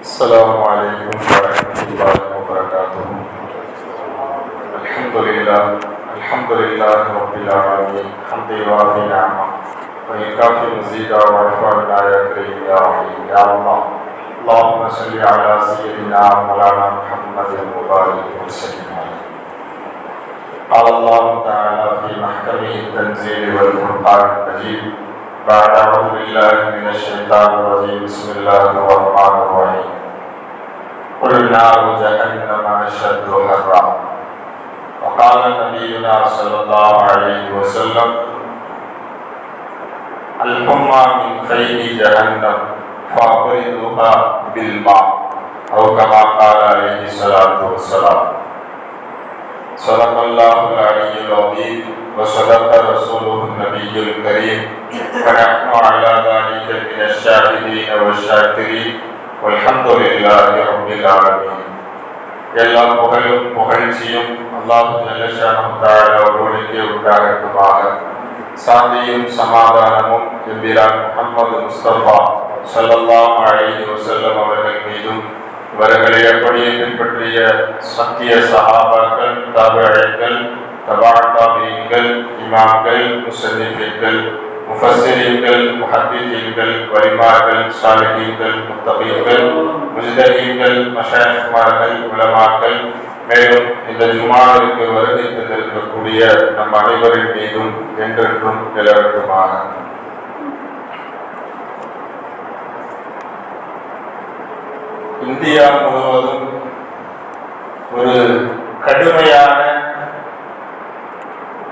السلام عليكم ورحمة الله وبركاته. الحمد لله الحمد لله رب العالمين. حمد وافي نعمة. ويكافي مزيدا وعفوا لا يكري يا رحيم يا الله اللهم صل على سيدنا مولانا محمد المبارك وسلم قال الله تعالى في محكمه التنزيل والفرقان المجيد بعد أعوذ بالله من الشيطان الرجيم. بسم الله الرحمن الرحيم. قل نار جهنم أشد حرا. وقال نبينا صلى الله عليه وسلم الحمى من فيض جهنم فأبردها بالماء أو كما قال عليه الصلاة والسلام. صدق الله العلي العظيم. وصدق رسوله النبي الكريم ونحن على ذلك من الشاهدين والشاكرين والحمد لله رب العالمين எல்லா புகழும் புகழ்ச்சியும் அல்லாஹ் ஜல்லஷானு ஒருவனுக்கே உண்டாகட்டுமாக சாந்தியும் சமாதானமும் எம்பிரான் முகமது முஸ்தபா ஸல்லல்லாஹு அலைஹி வஸல்லம் அவர்கள் மீதும் இவர்களை அப்படியே பின்பற்றிய சத்திய சஹாபாக்கள் தாபிகள் தபா தாபியங்கள் இமாம்கள் முசன்னிஃபிகள் முஃபஸ்ஸிரீன்கள் முஹத்திதீன்கள் வலிமார்கள் சாலிஹீன்கள் முத்தகீன்கள் முஜ்தஹீன்கள் உலமாக்கள் மேலும் இந்த ஜுமாவிற்கு வருகை தந்திருக்கக்கூடிய நம் அனைவரின் மீதும் என்றென்றும் நிலவட்டுமாக. இந்தியா முழுவதும் ஒரு கடுமையான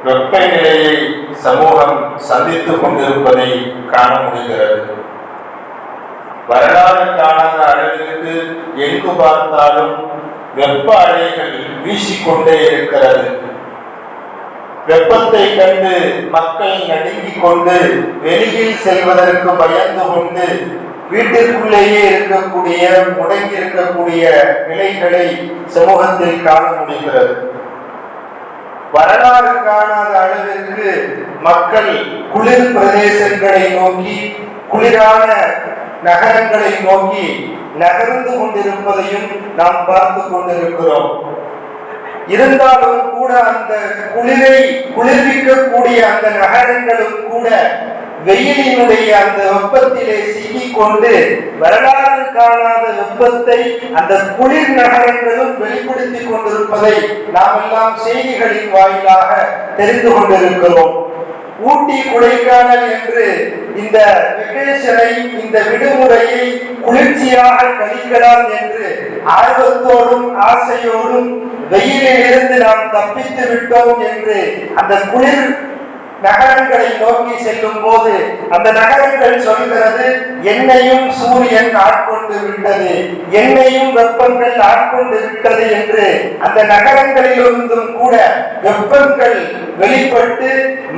வெப்பநிலையை சமூகம் சந்தித்துக் கொண்டிருப்பதை காண முடிகிறது. வரலாறு காணாத அளவிற்கு எங்கு பார்த்தாலும் வெப்ப அலைகள் வீசிக்கொண்டே இருக்கிறது. வெப்பத்தை கண்டு மக்கள் நடுங்கிக் கொண்டு வெளியில் செல்வதற்கு பயந்து கொண்டு வீட்டிற்குள்ளேயே இருக்கக்கூடிய முடங்கி இருக்கக்கூடிய நிலைகளை சமூகத்தில் காண முடிகிறது. வரலாறு காணாத அளவிற்கு மக்கள் குளிர் பிரதேசங்களை நோக்கி குளிரான நகரங்களை நோக்கி நகர்ந்து கொண்டிருப்பதையும் நாம் பார்த்து கொண்டிருக்கிறோம். இருந்தாலும் கூட அந்த குளிரை குளிர்விக்கக்கூடிய அந்த நகரங்களும் கூட வெயிலினுடைய அந்த வெப்பத்திலே சிக்கிக் கொண்டு வரலாறு காணாத வெப்பத்தை அந்த குளிர் நகரங்களும் வெளிப்படுத்திக் கொண்டிருப்பதை நாம் எல்லாம் செய்திகளின் வாயிலாக தெரிந்து கொண்டிருக்கிறோம். ஊட்டி கொடைக்கானல் என்று இந்த வெக்கேஷனை இந்த விடுமுறையை குளிர்ச்சியாக கழிக்கலாம் என்று ஆர்வத்தோடும் ஆசையோடும் வெயிலில் இருந்து நாம் தப்பித்து விட்டோம் என்று அந்த குளிர் நகரங்களை நோக்கி செல்லும் போது அந்த நகரங்கள் சொல்கிறது என்னையும் சூரியன் ஆட்கொண்டு விட்டது என்னையும் வெப்பங்கள் ஆட்கொண்டு விட்டது என்று அந்த நகரங்களிலிருந்தும் கூட வெப்பங்கள் வெளிப்பட்டு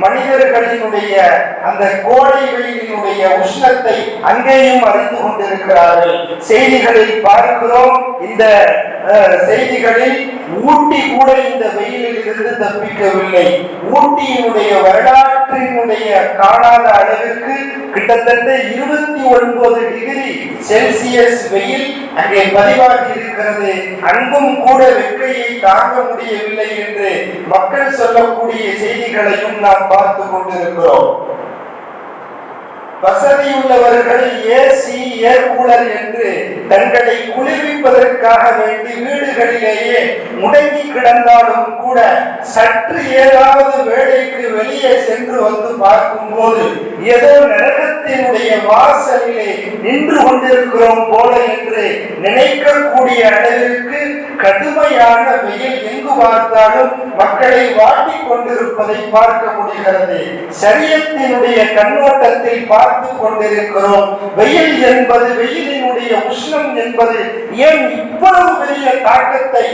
மனிதர்களினுடைய அந்த கோடை வெயிலினுடைய உஷ்ணத்தை அங்கேயும் அறிந்து கொண்டிருக்கிறார்கள். செய்திகளில் பார்க்கிறோம் இந்த செய்திகளில் ஊட்டி கூட இந்த வெயிலில் இருந்து தப்பிக்கவில்லை. ஊட்டியினுடைய வரலாற்றினுடைய காணாத அளவிற்கு கிட்டத்தட்ட இருபத்தி ஒன்பது டிகிரி செல்சியஸ் வெயில் அங்கே பதிவாகி இருக்கிறது அங்கும் கூட வெக்கையை தாங்க முடியவில்லை என்று மக்கள் சொல்லக்கூடிய செய்திகளையும் நாம் பார்த்து கொண்டிருக்கிறோம். வசதியுள்ளவர்கள் ஏசி ஏர் கூலர் என்று தங்களை குளிர்விப்பதற்காக வேண்டி வீடுகளிலேயே முடங்கி கிடந்தாலும் கூட சற்று ஏதாவது வேலைக்கு வெளியே சென்று வந்து பார்க்கும்போது ஏதோ நரகத்தினுடைய வாசலிலே நின்று கொண்டிருக்கிறோம் போல என்று நினைக்கக்கூடிய அளவிற்கு கடுமையான வெயில் எங்கு பார்த்தாலும் மக்களை வாட்டி கொண்டிருப்பதை பார்க்க முடிகிறது. சரியத்தினுடைய கண்ணோட்டத்தில் பார்த்து கொண்டிருக்கிறோம் வெயில் என்பது வெயிலினுடைய உஷ்ணம் என்பது ஏன் இவ்வளவு பெரிய தாக்கத்தை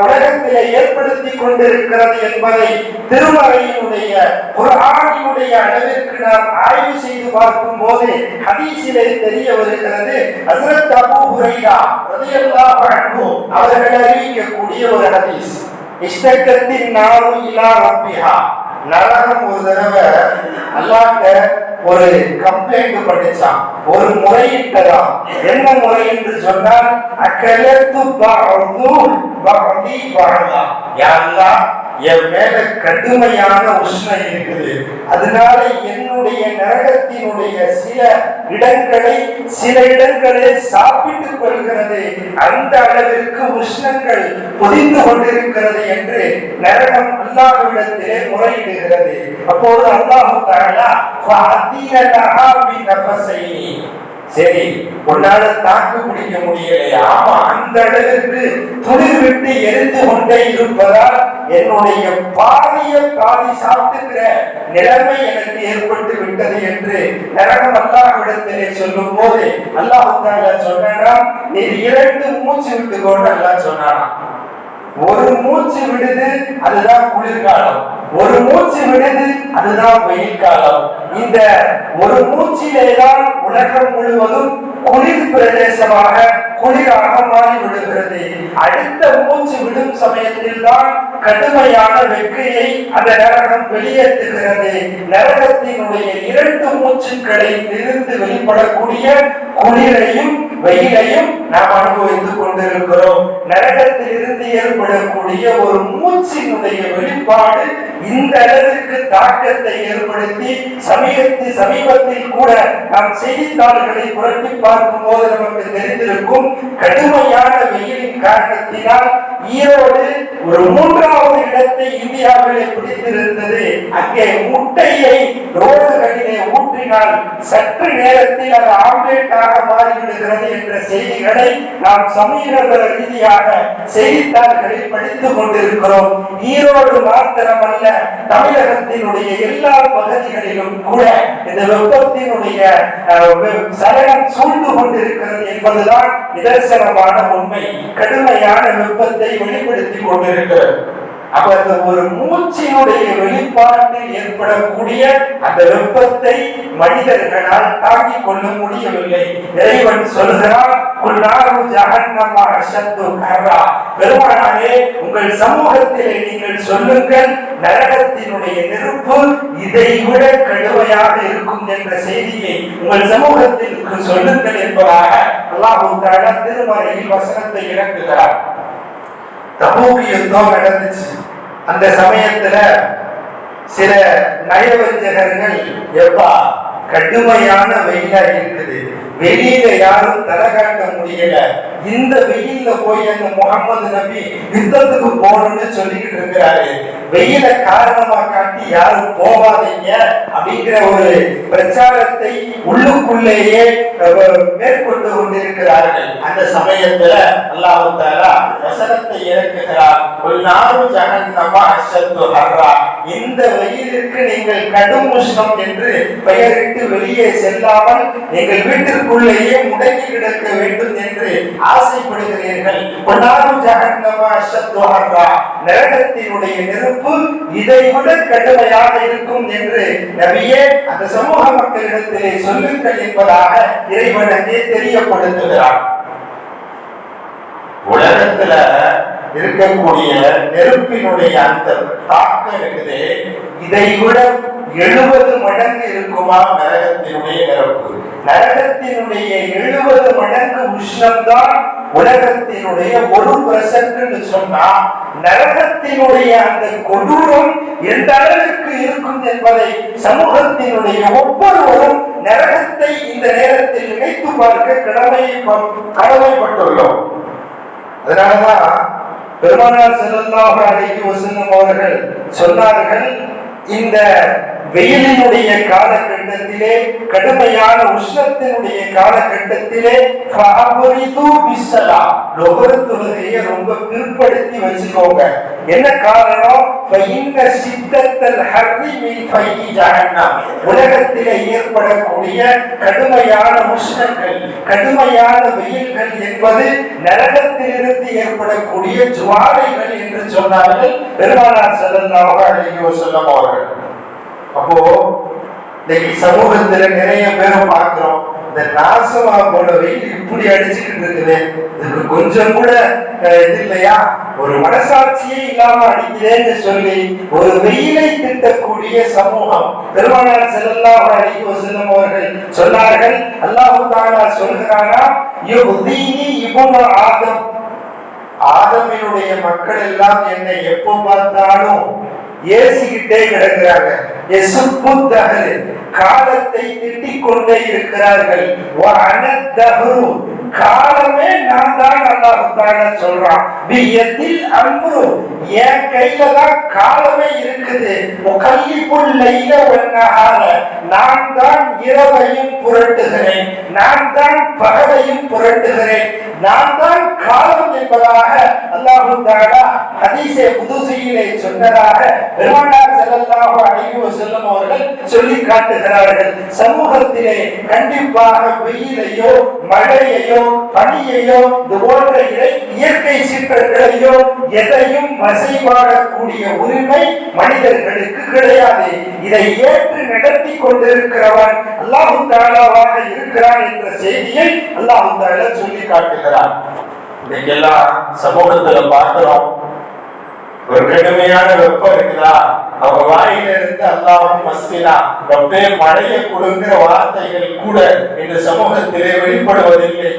உலகத்திலே ஏற்படுத்தி கொண்டிருக்கிறது என்பதை திருமறையினுடைய ஒரு ஆணியுடைய அளவிற்கு நாம் ஆய்வு செய்து பார்க்கும் போது ஹதீசிலே தெரிய வருகிறது. ஹஸ்ரத் அபு ஹுரைரா ரலியல்லாஹு அன்ஹு அவர்கள் அறிவிக்கக்கூடிய ஒரு ஹதீஸ். இஷ்டக்கத்தின் நாரு இலா ரப்பிஹா. நரகம் ஒரு தடவை. அல்லாட்ட ஒரு கம்ப்ளைண்ட் பண்ணிச்சான் ஒரு முறையிட்டதாம் என்ன முறை என்று சொன்னால் அக்கலத்து பாது பாதி பாடலா யாரெல்லாம் என் மேல கடுமையான உஷ்ணம் இருக்குது. அதனால என்னுடைய நரகத்தினுடைய சில இடங்களை சில இடங்களை சாப்பிட்டுக் கொள்கிறது. அந்த அளவிற்கு உஷ்ணங்கள் பொதிந்து கொண்டிருக்கிறது என்று நரகம் அல்லாஹ்விடத்திலே முறையிடுகிறது. அப்போது அல்லாஹு தஆலா சரி உன்னால தாக்கு பிடிக்க முடியலையா? ஆமா அந்த அளவுக்கு துளிர் விட்டு எரிந்து கொண்டே இருப்பதால் என்னுடைய பாதிய பாதி சாப்பிட்டுக்கிற நிலைமை எனக்கு ஏற்பட்டு விட்டது என்று நரகம் அல்லாஹ்விடத்திலே சொல்லும் போது அல்லாஹ் சொன்னா நீ இரண்டு மூச்சு விட்டு கொண்டு அல்லாஹ் சொன்னாராம். ஒரு மூச்சு விடுது அதுதான் குளிர்காலம். ஒரு மூச்சு விடுது அதுதான் வெயில் காலம் இந்த ஒரு மூச்சிலே தான் உலகம் முழுவதும் குளிர் பிரதேசமாக குளிராக மாறி விடுகிறது அடுத்த மூச்சு விடும் சமயத்தில் தான் கடுமையான வெக்கையை அந்த நரகம் வெளியேற்றுகிறது. நரகத்தினுடைய இரண்டு மூச்சுக்களை இருந்து வெளிப்படக்கூடிய குளிரையும் வெயிலையும் நாம் அனுபவித்துக் கொண்டிருக்கிறோம். நரகத்தில் இருந்து ஏற்படக்கூடிய ஒரு மூச்சினுடைய வெளிப்பாடு இந்த அளவிற்கு தாக்கத்தை ஏற்படுத்தி சமீபத்தில் சமீபத்தில் கூட நாம் செய்தித்தாள்களை புரட்டி பார்க்கும் போது நமக்கு தெரிந்திருக்கும் கடுமையான வெயிலின் காரணத்தினால் ஈரோடு ஒரு மூன்றாவது இடத்தை இந்தியாவிலே பிடித்திருந்தது. அங்கே முட்டையை ரோடுகளிலே ஊற்றினால் சற்று நேரத்தில் அது ஆம்லேட்டாக மாறிவிடுகிறது என்ற செய்திகளை நாம் சமீப ரீதியாக செய்தித்தாள்களில் படித்துக் கொண்டிருக்கிறோம். ஈரோடு மாத்திரமல்ல தமிழகத்தினுடைய எல்லா பகுதிகளிலும் கூட இந்த வெப்பத்தினுடைய சரணம் சலனம் சூழ்ந்து கொண்டிருக்கிறது என்பதுதான் நிதர்சனமான உண்மை. கடுமையான வெப்பத்தை வெளிப்படுத்திக் அப்ப அந்த ஒரு மூச்சினுடைய வெளிப்பாட்டில் ஏற்படக்கூடிய அந்த வெப்பத்தை மனிதர்களால் தாங்கிக் கொள்ள முடியவில்லை. இறைவன் சொல்கிறான் குல்லாரு ஜஹன்னம கர்ரா. உங்கள் சமூகத்திலே நீங்கள் சொல்லுங்கள் நரகத்தினுடைய நெருப்பு இதை விட கடுமையாக இருக்கும் என்ற செய்தியை உங்கள் சமூகத்திற்கு சொல்லுங்கள் என்பதாக அல்லாஹு திருமறையில் வசனத்தை இறக்குகிறார் தபூக் யுத்தம் நடந்துச்சு. அந்த சமயத்துல சில நயவஞ்சகர்கள் எப்பா கடுமையான வெயிலா இருக்குது. வெளியில யாரும் தலை காட்ட முடியல. இந்த வெயில்ல போய் அந்த முகமது நபி யுத்தத்துக்கு போகணும்னு சொல்லிக்கிட்டு இருக்கிறாரு. வெயில காரணமா தாண்டி யாரும் போகாதீங்க அப்படிங்கிற ஒரு பிரச்சாரத்தை உள்ளுக்குள்ளேயே மேற்கொண்டு கொண்டிருக்கிறார்கள். அந்த சமயத்துல அல்லாஹு தஆலா வசனத்தை இறக்குகிறார். நாடு ஜஹன்னம அஷத்து ஹர்ரா. இந்த வெயிலுக்கு நீங்கள் கடும் உஷ்ணம் என்று பெயரிட்டு வெளியே செல்லாமல் நீங்கள் வீட்டிற்குள்ளேயே முடங்கி கிடக்க வேண்டும் என்று ஆசைப்படுகிறீர்கள். நாடு ஜஹன்னம அஷத்து ஹர்ரா. நரகத்தினுடைய நெருப்பு இதை விட கடுமையாக இருக்கும் என்று நபியே அந்த சமூக மக்களிடத்திலே சொல்லுங்கள் என்பதாக இறைவன் தெரியப்படுத்துகிறார். உலகத்துல இருக்கக்கூடிய நெருப்பினுடைய அந்த தாக்கம் இருக்குது இதை விட எழுபது மடங்கு இருக்குமா நரகத்தினுடைய நெருப்பு? நரகத்தினுடைய எழுபது மடங்கு உஷ்ணம்தான் உலகத்தினுடைய ஒரு பிரசன்ட்னு சொன்னா நரகத்தினுடைய அந்த கொடூரம் எந்த அளவுக்கு இருக்கும் என்பதை சமூகத்தினுடைய ஒவ்வொருவரும் நரகத்தை இந்த நேரத்தில் நினைத்து பார்க்க கடமை கடமைப்பட்டுள்ளோம். அதனாலதான் பெருமானார் செல்லாக அலைஹி வசந்தம் அவர்கள் சொன்னார்கள் இந்த வெயிலினுடைய காலகட்டத்திலே கடுமையான உஷ்ணத்தினுடைய காலகட்டத்திலே ரொம்ப பிற்படுத்தி வச்சுக்கோங்க. என்ன காரணம்? உலகத்திலே ஏற்படக்கூடிய கடுமையான உஷ்ணங்கள் கடுமையான வெயில்கள் என்பது நரகத்திலிருந்து ஏற்படக்கூடிய ஜுவாலைகள் என்று சொன்னார்கள் பெருமானார் ஸல்லல்லாஹு அலைஹி அவர்கள். அப்போ இன்னைக்கு சமூகத்துல நிறைய பேரை பார்க்கிறோம். இந்த நாசமா போன வெயில் இப்படி அடிச்சுக்கிட்டு இருக்குது. இதுக்கு கொஞ்சம் கூட இது இல்லையா? ஒரு மனசாட்சியே இல்லாம அடிக்கிறேன்னு சொல்லி ஒரு வெயிலை திட்டக்கூடிய சமூகம். பெருமானார் செல்லல்லாஹு அலைஹி செல்லும் அவர்கள் சொன்னார்கள் அல்லாஹ் தஆலா சொல்கிறானா யுஹ்தீனி இப்னு ஆதம். ஆதமினுடைய மக்கள் எல்லாம் என்னை எப்போ பார்த்தாலும் ஏசிக்கிட்டே கிடக்கிறாங்க. காலத்தை திட்டிக் கொண்டே இருக்கிறார்கள் காலமே நான் தான் அல்லாஹ் சொல்றான். பியத்தில் அம்ரு என் கையில தான் காலமே இருக்குது. முகல்லிபுல் லைல வன்னஹார நான் தான் இரவையும் புரட்டுகிறேன். நான் தான் பகலையும் புரட்டுகிறேன். நான் தான் காலம் என்பதாக அல்லாஹு தஆலா ஹதீஸே குதுசியிலே சொன்னதாக பெருமானார் ஸல்லல்லாஹு அழிவு செல்லும் அவர்கள் சொல்லி காட்டுகிறார்கள். சமூகத்திலே கண்டிப்பாக வெயிலையோ மழையையோ பனியையோ இது போன்ற இயற்கை சீற்ற சீற்றங்களையோ எதையும் வசைபாடக்கூடிய உரிமை மனிதர்களுக்கு கிடையாது. இதை ஏற்று நடத்தி கொண்டிருக்கிறவன் அல்லாஹு தாலாவாக இருக்கிறான் என்ற செய்தியை அல்லாஹு தாலா சொல்லி காட்டுகிறான். இன்னைக்கெல்லாம் சமூகத்துல பார்க்கிறோம். ஒரு கடுமையான வெப்பம் இருக்குதா? அவங்க வாயில இருந்து அல்லாவும் மஸ்தினா ரொம்பே மழையை கொடுங்கிற வார்த்தைகள் கூட இந்த சமூகத்திலே வெளிப்படுவதில்லை.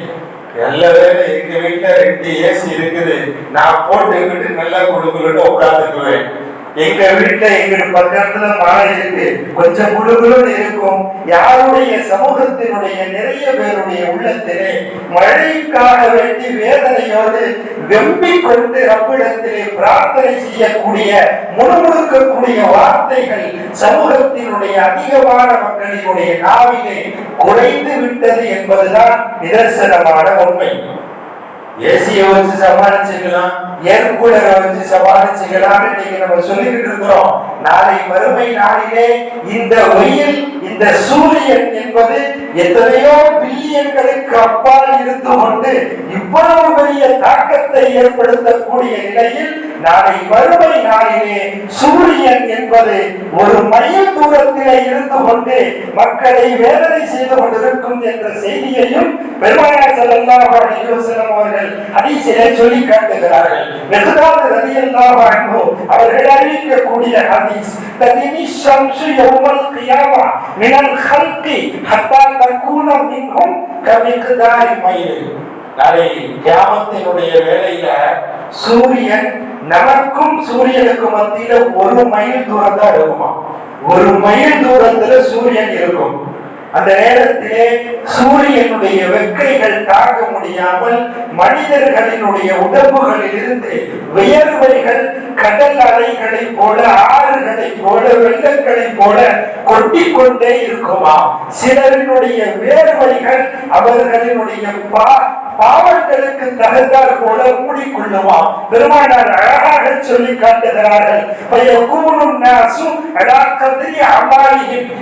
நல்ல வேலை எங்க வீட்டுல ரெண்டு ஏசி இருக்குது. நான் போட்டுக்கிட்டு நல்லா கொடுக்கலன்னு உட்காந்துக்குவேன் எங்க வீட்டுல எங்க பக்கத்துல மழை இருக்கு. கொஞ்சம் குழுகுழுன்னு இருக்கும். யாருடைய சமூகத்தினுடைய நிறைய பேருடைய உள்ளத்திலே மழைக்காக வேண்டி வேதனையோடு வெம்பிக் கொண்டு ரப்பிடத்திலே பிரார்த்தனை செய்யக்கூடிய முணுமுணுக்கக்கூடிய வார்த்தைகள் சமூகத்தினுடைய அதிகமான மக்களினுடைய நாவிலே குறைந்து விட்டது என்பதுதான் நிதர்சனமான உண்மை. ஏசியை வச்சு சமாளிச்சுக்கலாம் ஏர் கூலரை வச்சு சமாளிச்சுக்கலாம் இன்னைக்கு நம்ம சொல்லிக்கிட்டு இருக்கிறோம். நாளை மறுமை நாளிலே இந்த வெயில் இந்த சூரியன் என்பது எத்தனையோ பில்லியன்களுக்கு அப்பால் இருந்து கொண்டு இவ்வளவு பெரிய தாக்கத்தை ஏற்படுத்தக்கூடிய நிலையில் நாளை வறுமை நாளிலே சூரியன் என்பது ஒரு மைல் தூரத்திலே இருந்து கொண்டு மக்களை வேதனை செய்து கொண்டிருக்கும் என்ற செய்தியையும் பெருமானார் ஸல்லல்லாஹு அலைஹி அவர்கள் ஹதீஸிலே சொல்லி காட்டுகிறார்கள். மிக்தாத் ரலியல்லாஹு அன்ஹு அவர்கள் அறிவிக்கக்கூடிய ஹதீஸ் ததினி ஷம்சு யௌமல் கியாமா من الخلق حتى تكون منهم كمقدار ميل நாளை கியாமத்தினுடைய வேலையில சூரியன் நமக்கும் சூரியனுக்கும் மத்தியில ஒரு மைல் தூரம் தான் இருக்குமா ஒரு மைல் தூரத்துல சூரியன் இருக்கும் அந்த நேரத்திலே சூரியனுடைய வெக்கைகள் தாங்க முடியாமல் மனிதர்களினுடைய உடம்புகளில் இருந்து வியர்வைகள் கடல் அலைகளை போல ஆறுகளை போல வெள்ளங்களை போல கொட்டிக்கொண்டே இருக்குமா? சிலரினுடைய வேர்வைகள் அவர்களினுடைய பா பாவங்களுக்கு தகுந்தாற் போல மூடிக்கொள்ளுவான் பெருமானார் அழகாக சொல்லி காட்டுகிறார்கள். நாசும்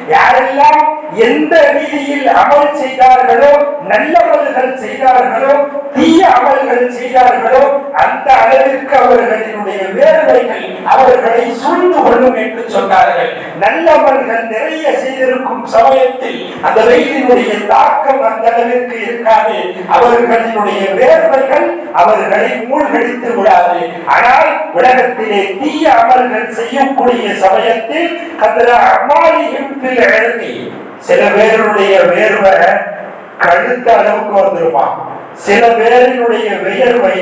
யாரெல்லாம் எந்த ரீதியில் அமல் செய்தார்களோ நல்லவர்கள் செய்தார்களோ தீய அமல்கள் செய்தார்களோ அந்த அளவிற்கு அவர்களினுடைய வேர்வைகள் அவர்களை சூழ்ந்து கொள்ளும் என்று சொன்னார்கள். நல்லவர்கள் நிறைய செய்திருக்கும் சமயத்தில் அந்த வெயிலினுடைய தாக்கம் அந்த அளவிற்கு இருக்காது. அவர்களினுடைய வேர்வைகள் அவர்களை மூழ்கடித்து விடாது. ஆனால் உலகத்திலே தீய அமல்கள் செய்யக்கூடிய சமயத்தில் கதிர அமாலியும் எழுதி சில பேருடைய வேர்வை கழுத்த அளவுக்கு வந்துருமா சில பேரினுடைய வியர்வை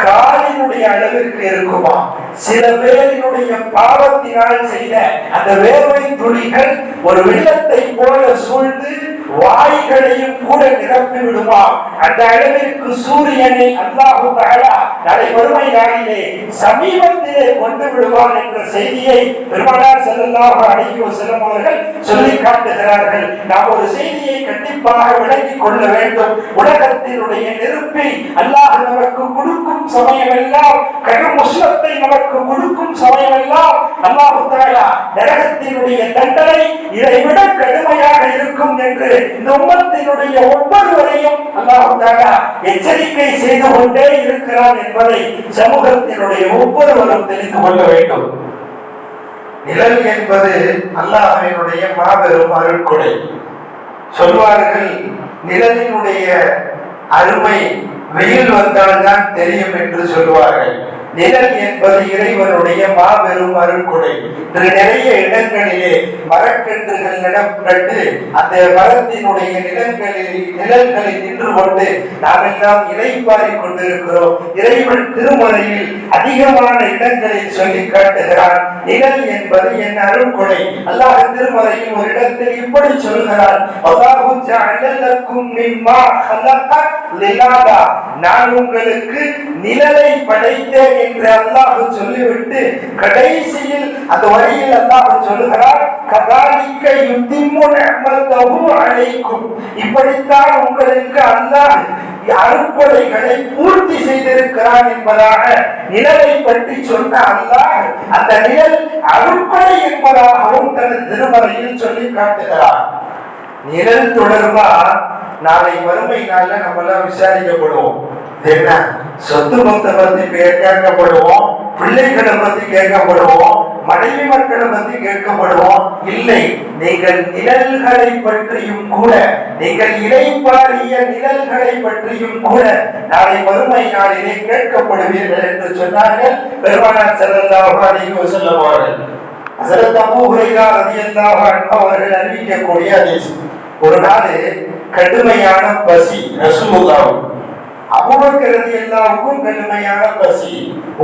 காலினுடைய அளவிற்கு இருக்குமா. சில பேரினுடைய பாவத்தினால் செய்த அந்த வேர்வை துளிகள் ஒரு வெள்ளத்தை போல சூழ்ந்து வாய்களையும் கூட நிரப்பி விடுமா? அந்த அளவிற்கு சூரியனை அல்லாஹு தஆலா நாளை வறுமை நாளிலே சமீபத்திலே கொண்டு விடுவான் என்ற செய்தியை பெருமானார் ஸல்லல்லாஹு அலைஹி செல்லும் அவர்கள் சொல்லி காட்டுகிறார்கள். நாம் ஒரு செய்தியை கண்டிப்பாக விளங்கிக் கொள்ள வேண்டும். உலகத்தினுடைய நெருப்பை அல்லாஹ் நமக்கு கொடுக்கும் சமயம் எல்லாம் நமக்கு கொடுக்கும் சமயமெல்லாம் அல்லாஹ் நரகத்தினுடைய தண்டனை இதை விட கடுமையாக இருக்கும் என்று இந்த உம்மத்தினுடைய ஒவ்வொருவரையும் அல்லாஹுத்தாயா எச்சரிக்கை செய்து கொண்டே இருக்கிறான் என்பதை சமூகத்தினுடைய ஒவ்வொருவரும் தெரிந்து கொள்ள வேண்டும். நிழல் என்பது அல்லாஹினுடைய மாபெரும் அருட்கொடை சொல்வார்கள் நிழலினுடைய அருமை வெயில் வந்தால்தான் தெரியும் என்று சொல்வார்கள். நிழல் என்பது இறைவனுடைய மாபெரும் அருண்கொடை இன்று நிறைய இடங்களிலே மரக்கன்றுகள் நடப்பட்டு அந்த மரத்தினுடைய நிழல்களில் நிழல்களில் நின்று கொண்டு நாம் எல்லாம் இலைப்பாரி கொண்டிருக்கிறோம். இறைவன் திருமறையில் அதிகமான இடங்களை சொல்லி காட்டுகிறான். நிழல் என்பது என் அருண்கொடை அல்லாஹ் திருமறையில் ஒரு இடத்தில் இப்படி சொல்கிறான். நான் உங்களுக்கு நிழலை படைத்தேன் என்று அல்லாஹ் சொல்லிவிட்டு கடைசியில் அந்த வழியில் அல்லாஹ் சொல்லுகிறார் கதாலிக்க யுத்திம்மு நிஅமத்தஹு அலைக்கும். இப்படித்தான் உங்களுக்கு அல்லாஹ் அருட்கொடைகளை பூர்த்தி செய்திருக்கிறான் என்பதாக நிழலை பற்றி சொன்ன அல்லாஹ் அந்த நிழல் அருட்கொடை என்பதாகவும் தனது திருமலையில் சொல்லி காட்டுகிறார் நிழல் தொடர்பா நாளை வறுமை நாள்ல நம்ம எல்லாம் விசாரிக்கப்படுவோம். என்ன சொத்து மொத்த பத்தி கேட்கப்படுவோம் பிள்ளைகளை பத்தி கேட்கப்படுவோம் மனைவி மக்களை பத்தி கேட்கப்படுவோம். இல்லை நீங்கள் நிழல்களை பற்றியும் கூட நீங்கள் இலைப்பாரிய நிழல்களை பற்றியும் கூட நாளை வறுமை நாளிலே கேட்கப்படுவீர்கள் என்று சொன்னார்கள் பெருமானார் செல்லல்லாஹு அலைஹி வஸல்லம் அவர்கள். ஹஸரத் அபூ ஹுரைரா ரலியல்லாஹு அன்ஹு அவர்கள் அறிவிக்கக்கூடிய ஹதீஸ். ஒரு நாள் கடுமையான பசி ரசூலுல்லாஹ். அபூபக்கர் ரலியல்லாஹுக்கும் கடுமையான பசி.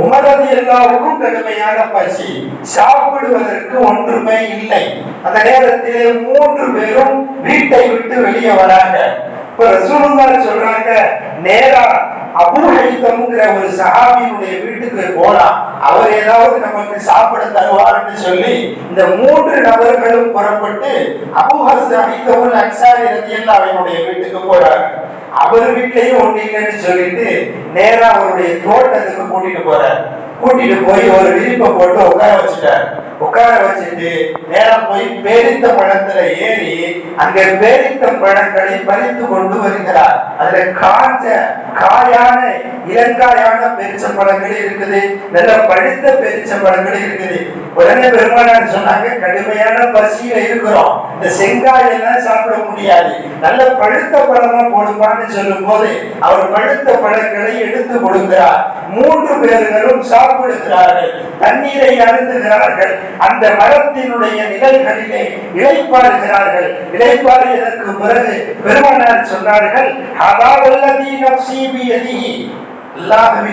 உமர் ரலியல்லாஹுக்கும் கடுமையான பசி. சாப்பிடுவதற்கு ஒன்றுமே இல்லை. அந்த நேரத்திலே மூன்று பேரும் வீட்டை விட்டு வெளியே வராங்க. இப்ப ரசூலுல்லாஹ் சொல்றாங்க நேரா அபூ ஹைதம்ங்கிற ஒரு சஹாபியினுடைய வீட்டுக்கு போலாம். அவர் ஏதாவது நமக்கு சாப்பிட தருவார்னு சொல்லி இந்த மூன்று நபர்களும் புறப்பட்டு அபூ ஹைதமுல் அன்சாரி ரலியல்லாஹு அவனுடைய வீட்டுக்கு போறாங்க. அவர் வீட்லயும் ஒண்ணு இல்லைன்னு சொல்லிட்டு நேரா அவருடைய தோட்டத்துக்கு கூட்டிட்டு போறார். கூட்டிட்டு போய் ஒரு விரிப்பை போட்டு உட்கார வச்சுட்டார். உட்கார வச்சுட்டு நேரம் போய் பேரித்த பழத்துல ஏறி அங்க பேரித்த பழங்களை பறித்து கொண்டு வருகிறார். அதுல காஞ்ச காயான இளங்காயான பெருச்சம்பழங்கள் இருக்குது. நல்ல பழுத்த பெருச்சம்பழங்கள் இருக்குது. உடனே பெருமானார் சொன்னாங்க கடுமையான பசியில இருக்கிறோம். இந்த செங்காய் எல்லாம் சாப்பிட முடியாது. நல்ல பழுத்த பழமா போடுவான்னு சொல்லும் போது அவர் பழுத்த பழங்களை எடுத்து கொடுக்கிறார். மூன்று பேர்களும் சாப்பிடுகிறார்கள். தண்ணீரை அருந்துகிறார்கள். அந்த மரத்தினுடைய நிழல்களிலே இழைப்பாடுகிறார்கள் இழைப்பாடுவதற்கு பிறகு பெருமானார் சொன்னார்கள் அதாவல்லதி நப்சி பியதிஹி.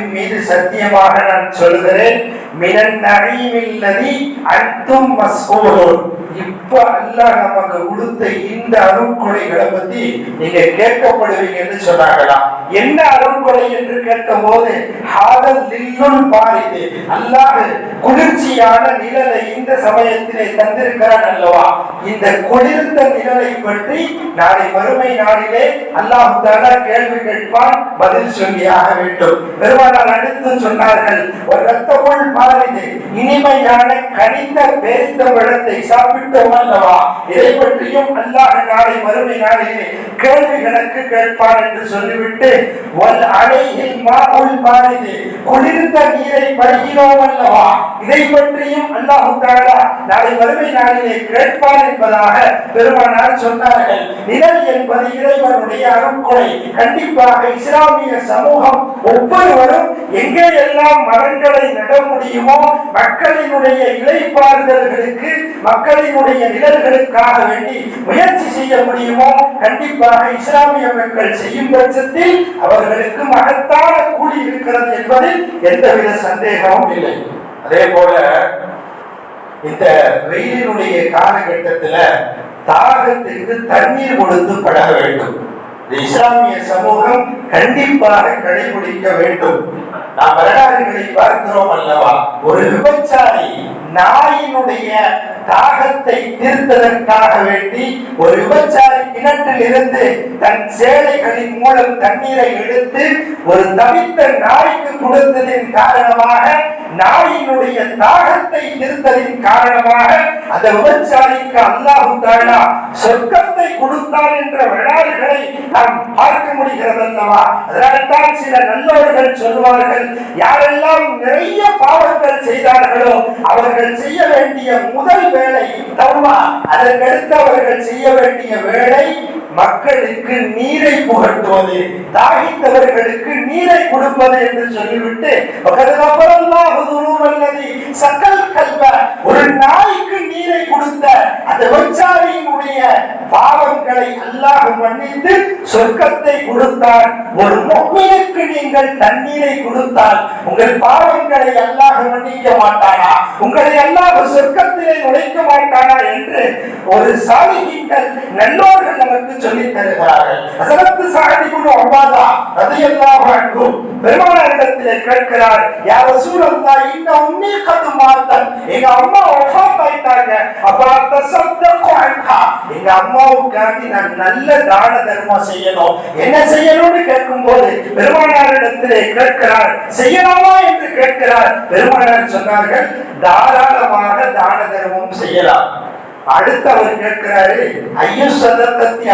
மீது சத்தியமாக நான் சொல்கிறேன் மினன் நஈமில்லதி அன்தும் மஸ்ஊலூன் இப்ப அல்லாஹ் நமக்கு கொடுத்த இந்த அருண்கொடைகளை பத்தி நீங்க கேட்கப்படுவீங்கன்னு சொன்னாங்களாம் என்ன அருண்கொடை என்று கேட்டபோது ஹாதல் லில்லுல் பாரிது அல்லாஹ் குளிர்ச்சியான நிழலை இந்த சமயத்திலே தந்திருக்கிறான் அல்லவா? இந்த குளிர்ந்த நிழலை பற்றி நாளை மறுமை நாளிலே அல்லாஹ் தாலா கேள்வி கேட்பான் பதில் சொல்லியாக வேண்டும். பெருமானார் அடுத்து சொன்னார்கள் ஒரு ரத்தமுள் பாரிது இனிமையான கனிந்த பேரித்த பழத்தை சாப்பிட்டோம் அல்லவா? இதை பற்றியும் அல்லாஹ் நாளை மறுமை நாளிலே கேள்வி கணக்கு கேட்பான் என்று சொல்லிவிட்டு வல் அலையில் மாவுள் பாரிது குளிர்ந்த நீரை பருகினோம் அல்லவா? இதை பற்றியும் அல்லாஹ் தாலா நாளை மறுமை நாளிலே கேட்பார் என்பதாக பெருமானார் சொன்னார்கள். நிழல் என்பது இறைவனுடைய அருட்கொடை கண்டிப்பாக இஸ்லாமிய சமூகம் ஒவ்வொருவரும் எங்கே எல்லாம் மரங்களை நட முடியும் மக்களினுடைய இலைப்பாறுதல்களுக்கு மக்களினுடைய நிழல்களுக்காக வேண்டி முயற்சி செய்ய முடியுமோ? கண்டிப்பாக இஸ்லாமிய மக்கள் செய்யும் பட்சத்தில் அவர்களுக்கு மகத்தான கூலி இருக்கிறது என்பதில் எந்தவித சந்தேகமும் இல்லை. அதே போல இந்த வெயிலினுடைய காலகட்டத்துல தாகத்திற்கு தண்ணீர் கொடுத்து பழக வேண்டும். இஸ்லாமிய சமூகம் கண்டிப்பாக கடைபிடிக்க வேண்டும். நாம் வரலாறுகளை பார்க்கிறோம் அல்லவா? ஒரு விபச்சாரி நாயினுடைய தாகத்தை தீர்த்ததற்காக வேண்டி ஒரு விபச்சாரி கிணற்றில் இருந்து தன் சேலைகளின் மூலம் தண்ணீரை எடுத்து ஒரு தவித்த நாய்க்கு கொடுத்ததின் காரணமாக நாயினுடைய தாகத்தை இருந்ததின் காரணமாக அந்த விபச்சாரிக்கு அல்லாஹு தாலா சொர்க்கத்தை கொடுத்தான் என்ற வரலாறுகளை நாம் பார்க்க முடிகிறது அல்லவா அதனால்தான் சில நல்லவர்கள் சொல்வார்கள் யாரெல்லாம் நிறைய பாவங்கள் செய்தார்களோ அவர்கள் செய்ய வேண்டிய முதல் வேலை தௌபா. அதற்கடுத்து அவர்கள் செய்ய வேண்டிய வேலை மக்களுக்கு நீரை புகட்டுவது தாகித்தவர்களுக்கு நீரை கொடுப்பது என்று சொல்லிவிட்டு அல்லது சக்கல் கல்வ ஒரு நாய்க்கு நீரை கொடுத்த அந்த விபச்சாரியினுடைய பாவங்களை அல்லாஹ் மன்னித்து சொர்க்கத்தை கொடுத்தார். ஒரு மொபைலுக்கு நீங்கள் தண்ணீரை கொடுத்தால் உங்கள் பாவங்களை அல்லாஹ் மன்னிக்க மாட்டானா? உங்களை அல்லாஹ் சொர்க்கத்திலே நுழைக்க மாட்டானா என்று ஒரு சாலிகிங்கள் நல்லோர்கள் நமக்கு சொல்லி தருகிறார்கள். அசரத்து சாதி குழு அவ்வாதா ரதியல்லாஹு அன்ஹு பெருமானாரிடத்திலே கேட்கிறார் யார் ரசூலல்லா இன்ன உம்மி கது மாத்தன். எங்க அம்மா வஃபாத் ஆயிட்டாங்க அப்ப தசத்தகு அன்ஹா. எங்க அம்மாவுக்காண்டி நான் நல்ல தான தர்மம் செய்யணும். என்ன செய்யணும்னு கேட்கும் கேட்கும்போது பெருமானாரிடத்திலே கேட்கிறார் செய்யலாமா? என்று கேட்கிறார். பெருமானார் சொன்னார்கள் தாராளமாக தான தர்மம் செய்யலாம். அடுத்து அவர் கேட்கிறாரு ஐயோ சதத்தி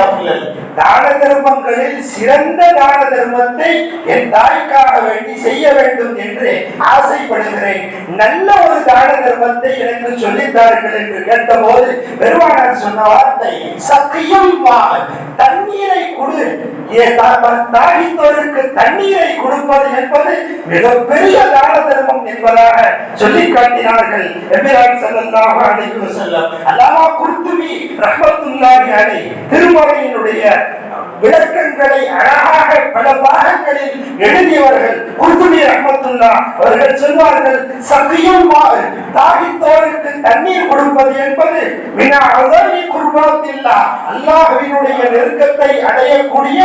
தான தர்மங்களில் சிறந்த தான தர்மத்தை என் தாய்க்காக வேண்டி செய்ய வேண்டும் என்று ஆசைப்படுகிறேன். நல்ல ஒரு தான தர்மத்தை எனக்கு சொல்லித்தார்கள் என்று கேட்டபோது பெருமானார் சொன்ன வார்த்தை சத்தியம் தண்ணீரை கொடு. தாகித்தோருக்கு தண்ணீரை கொடுப்பது என்பது மிகப்பெரிய தான தர்மம் என்பதாக சொல்லி காட்டினார்கள். எபிரான் ஸல்லல்லாஹு அலைஹி வஸல்லம் அல்லாமா குர்துபி ரஹ்மத்துல்லாஹி திருமறையினுடைய விளக்கங்களை அழகாக பல பாகங்களில் எழுதியவர்கள் குர்துபி ரஹ்மத்துல்லா அவர்கள் சொல்வார்கள் சத்தியம் தாகித்தோருக்கு தண்ணீர் கொடுப்பது என்பது மிக அழகி குர்பாத்தில்லா. அல்லாஹ்வினுடைய நெருக்கத்தை அடையக்கூடிய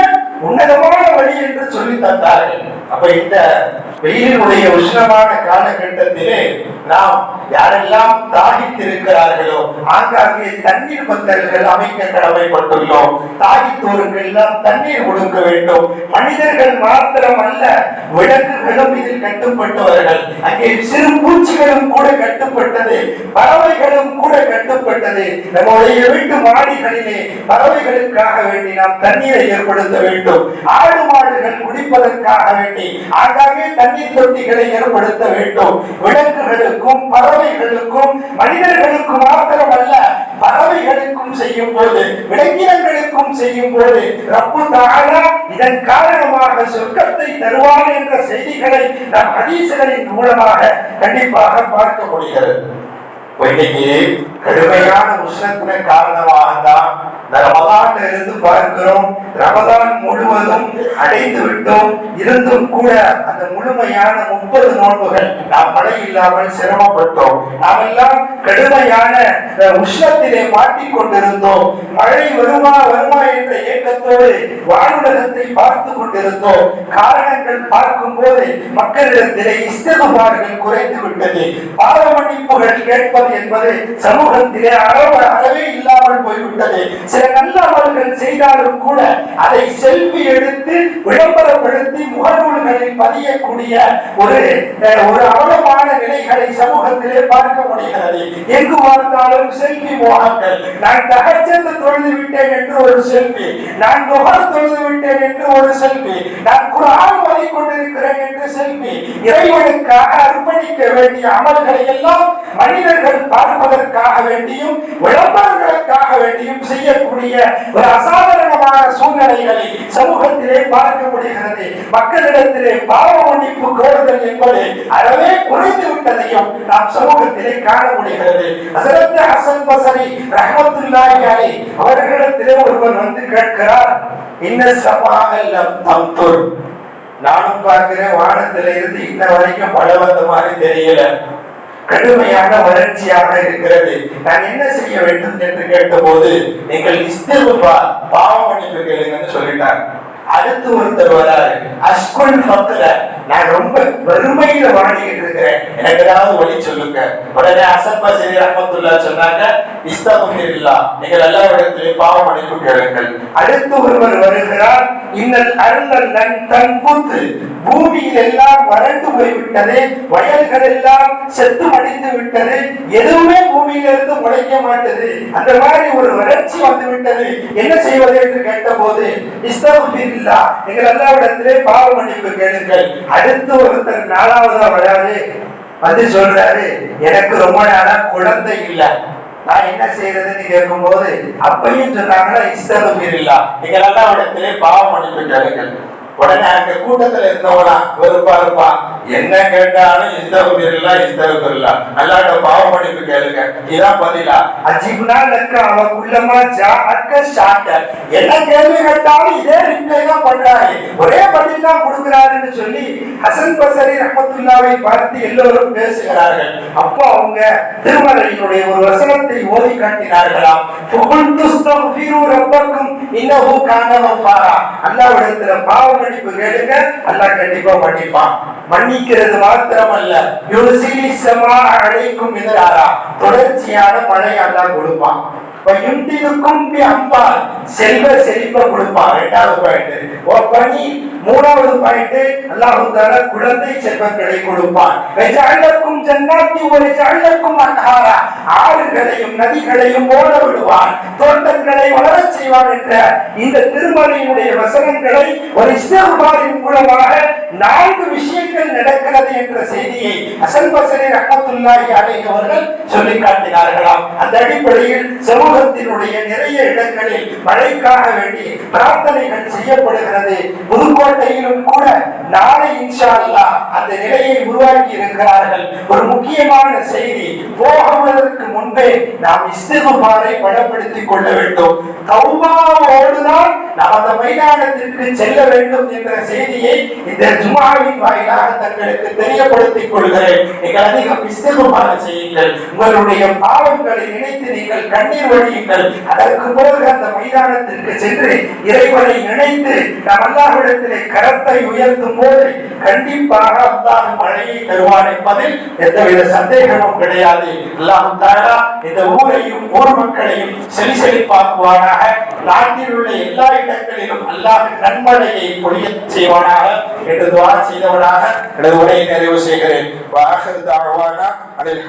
உன்னதமான வழி என்று சொல்லி தந்தார்கள். அப்ப இந்த வெயிலினுடைய உஷ்ணமான காலகட்டத்திலே நாம் யாரெல்லாம் தாகித்திருக்கிறார்களோ ஆங்காங்கே தண்ணீர் பந்தல்கள் அமைக்க கடமைப்பட்டுள்ளோம். தாகித்தோருக்கு எல்லாம் தண்ணீர் கொடுக்க வேண்டும். மனிதர்கள் மாத்திரம் அல்ல விலங்குகளும் இதில் கட்டுப்பட்டவர்கள் அங்கே சிறு பூச்சிகளும் கூட கட்டுப்பட்டது. பறவைகளும் கூட கட்டப்பட்டது நம்முடைய வீட்டு மாடிகளிலே பறவைகளுக்காக வேண்டி நாம் தண்ணீரை ஏற்படுத்த வேண்டும். ஆடு மாடுகள் குடிப்பதற்காக வேண்டி ஆங்காங்கே தண்ணீர் தொட்டிகளை ஏற்படுத்த வேண்டும். விலங்குகளுக்கும் பறவைகளுக்கும் மனிதர்களுக்கும் மாத்திரமல்ல பறவைகளுக்கும் செய்யும் போது விலங்கினங்களுக்கும் செய்யும் போது ரப்பு தாலா இதன் காரணமாக சொர்க்கத்தை தருவார் என்ற செய்திகளை நம் ஹதீசுகளின் மூலமாக கண்டிப்பாக பார்க்க முடிகிறது. இன்னைக்கு கடுமையான உஷ்ணத்தின காரணமாக தான் ரமதான் இருந்து பார்க்கிறோம். ரமதான் முழுவதும் அடைந்து விட்டோம் இருந்தும் கூட அந்த முழுமையான முப்பது நோன்புகள் நாம் மழை இல்லாமல் சிரமப்பட்டோம். நாம் எல்லாம் கடுமையான உஷ்ணத்திலே மாட்டிக் கொண்டிருந்தோம். மழை வருமா வருமா என்ற ஏக்கத்தோடு வானுலகத்தை பார்த்து கொண்டிருந்தோம். காரணங்கள் பார்க்கும் போது மக்களிடத்திலே இஸ்தகுமார்கள் குறைந்து விட்டது பாவ மன்னிப்புகள் கேட்பது என்பது சமூகத்திலே அளவு அளவே இல்லாமல் போய்விட்டது. சில நல்ல அமல்கள் செய்தாலும் கூட அதை செல்வி எடுத்து விளம்பரப்படுத்தி முகநூல்களில் பதியக்கூடிய ஒரு ஒரு அவலமான நிலைகளை சமூகத்திலே பார்க்க முடிகிறது. எங்கு பார்த்தாலும் செல்வி மோகங்கள். நான் தகச்சந்து தொழுது விட்டேன் என்று ஒரு செல்வி. நான் நுகர் தொழுது விட்டேன் என்று ஒரு செல்வி. நான் குரான் ஓதி கொண்டிருக்கிறேன் என்று செல்வி. இறைவனுக்காக அர்ப்பணிக்க வேண்டிய அமல்களை எல்லாம் மனிதர்கள் பார்ப்பதற்காக வேண்டியும் விளம்பரங்களுக்காக வேண்டியும் செய்யக்கூடிய ஒரு அசாதாரணமான சூழ்நிலைகளை சமூகத்திலே பார்க்க முடிகிறது. மக்களிடத்திலே பாவ மன்னிப்பு கோருதல் என்பது அறவே குறைந்து விட்டதையும் நாம் சமூகத்திலே காண முடிகிறது. ஹசரத் ஹசன் பசரி ரஹமத்துல்லாஹி அலைஹி அவர்களிடத்திலே ஒருவர் வந்து கேட்கிறார் இன்ன சமாஅல்லம் தம்துர். நானும் பார்க்கிறேன் வானத்தில இருந்து இன்ன வரைக்கும் மழை வந்த மாதிரி தெரியல. கடுமையான வளர்ச்சியாக இருக்கிறது. நான் என்ன செய்ய வேண்டும் என்று கேட்டபோது நீங்கள் இஸ்திருப்பா பாவம் மன்னிப்பு கேளுங்கன்னு சொல்லிட்டாங்க அடுத்து ஒருத்தர் வராரு அஸ்குல் பத்துல நான் ரொம்ப வறுமையில வாழ்ந்துகிட்டு இருக்கிறேன். எனக்கு ஏதாவது வழி சொல்லுங்க. உடனே அசப்பா சரி ரஹமத்துல்லா சொன்னாங்க இஸ்தகுஃபிரில்லா நீங்கள் எல்லா இடத்திலையும் பாவ மன்னிப்பு கேளுங்கள் அடுத்து ஒருவர் வருகிறார் இன்னல் அருளல் நன் தன்புத்து பூமியில் எல்லாம் வறண்டு போய்விட்டது வயல்கள் எல்லாம் செத்து மடிந்து விட்டது எதுவுமே பூமியில இருந்து முளைக்க மாட்டது. அந்த மாதிரி ஒரு வறட்சி வந்து விட்டது என்ன செய்வது என்று கேட்ட போது கேட்டபோது இல்லா. நீங்கள் எல்லாவிடத்திலே பாவ மன்னிப்பு கேளுங்கள். அடுத்து ஒருத்தர் நாலாவதா வராது வந்து சொல்றாரு எனக்கு ரொம்ப நாளா குழந்தை இல்லை. நான் என்ன செய்யறதுன்னு கேட்கும்போது அப்பையும் சொன்னாங்களா இல்லா நீங்கள் எல்லாவிடத்திலே பாவ மன்னிப்பு கேளுங்கள். உடனே அங்க கூட்டத்துல இருந்தவனா வெறுப்பா இருப்பா. என்ன கேட்டாலும் இஸ்தகுபிரில்லா இஸ்தகுபிரில்லா அல்லாட்ட பாவ மன்னிப்பு கேளுங்க. இதான் பதிலா. அஜிப்னா லக்க அவக்குள்ளமா ஜா அக்க ஷாக்க என்ன கேள்வி கேட்டாலும் இதே ரிப்ளை தான் பண்றாரு. ஒரே பதில் தான் கொடுக்குறாருன்னு சொல்லி ஹசன் பசரி ரஹமத்துல்லாவை பார்த்து எல்லோரும் பேசுகிறார்கள். அப்போ அவங்க திருமலையினுடைய ஒரு வசனத்தை ஓதி காட்டினார்களாம். புகழ்ந்து ஸ்தக்ஃபிரு ரப்பக்கும் இன்னஹு கான கஃபாரா அல்லாஹ்விடத்துல பாவம் மன்னிப்பு கேளுங்க. அல்லாஹ் கண்டிப்பா மன்னிப்பான். மன்னிக்கிறது மாத்திரம் அல்ல ஸமா அலைக்கும் மிதராரா தொடர்ச்சியான மழை அல்லா கொடுப்பான். செல்வ செழிப்ப கொடுப்பான் இரண்டாவது பாயிண்ட் மூணாவது பாயிண்ட் குழந்தை செல்வங்களை கொடுப்பான் ஜன்னாத்தி ஒரு அன்ஹாரா. ஆறுகளையும் நதிகளையும் ஓட விடுவான் தோட்டங்களை வளர செய்வான் என்ற இந்த திருமலையினுடைய வசனங்களை ஒரு இஸ்திக்பாரின் மூலமாக நான்கு விஷயங்கள் நடக்கிறது என்ற செய்தியை அசல் பசரி ரஹமத்துல்லாஹி அலைஹி அவர்கள் சொல்லி காட்டினார்களாம். அந்த அடிப்படையில் சமூகத்தினுடைய நிறைய இடங்களில் மழைக்காக வேண்டி பிரார்த்தனைகள் செய்யப்படுகிறது. புதுக்கோட்டையிலும் கூட நாளை இன்ஷா அல்லா அந்த நிலையை உருவாக்கி இருக்கிறார்கள். ஒரு முக்கியமான செய்தி போகுவதற்கு முன்பே நாம் இஸ்திகுபாரை பலப்படுத்திக் கொள்ள வேண்டும். தௌபாவோடுதான் நாம் அந்த மைதானத்திற்கு செல்ல வேண்டும் என்ற செய்தியை இந்த ஜுமாவின் வாயிலாக தங்களுக்கு தெரியப்படுத்திக் கொள்கிறேன். நீங்கள் அதிகம் இஸ்திகுபார செய்யுங்கள். உங்களுடைய பாவங்களை நினைத்து நீங்கள் கண்ணீர் வடியுங்கள் அதற்கு பிறகு அந்த மைதானத்திற்கு சென்று இறைவனை நினைத்து நாம் அல்லாஹ்விடத்திலே கரத்தை உயர்த்தும் போது கண்டிப்பாக அல்லாஹ் மழையை தருவான் என்பதில் எந்தவித சந்தேகமும் கிடையாது. அல்லாஹ் தாரா இந்த ஊரையும் ஊர் மக்களையும் செலி செழிப்பாக்குவானாக நாட்டில் உள்ள எல்லா இடங்களிலும் அல்லாஹ் நன்மழையை பொழிய செய்வானாக என்று துவா செய்தவனாக எனது உரையை நிறைவு செய்கிறேன். வாஹர் தாழ்வானா அனில்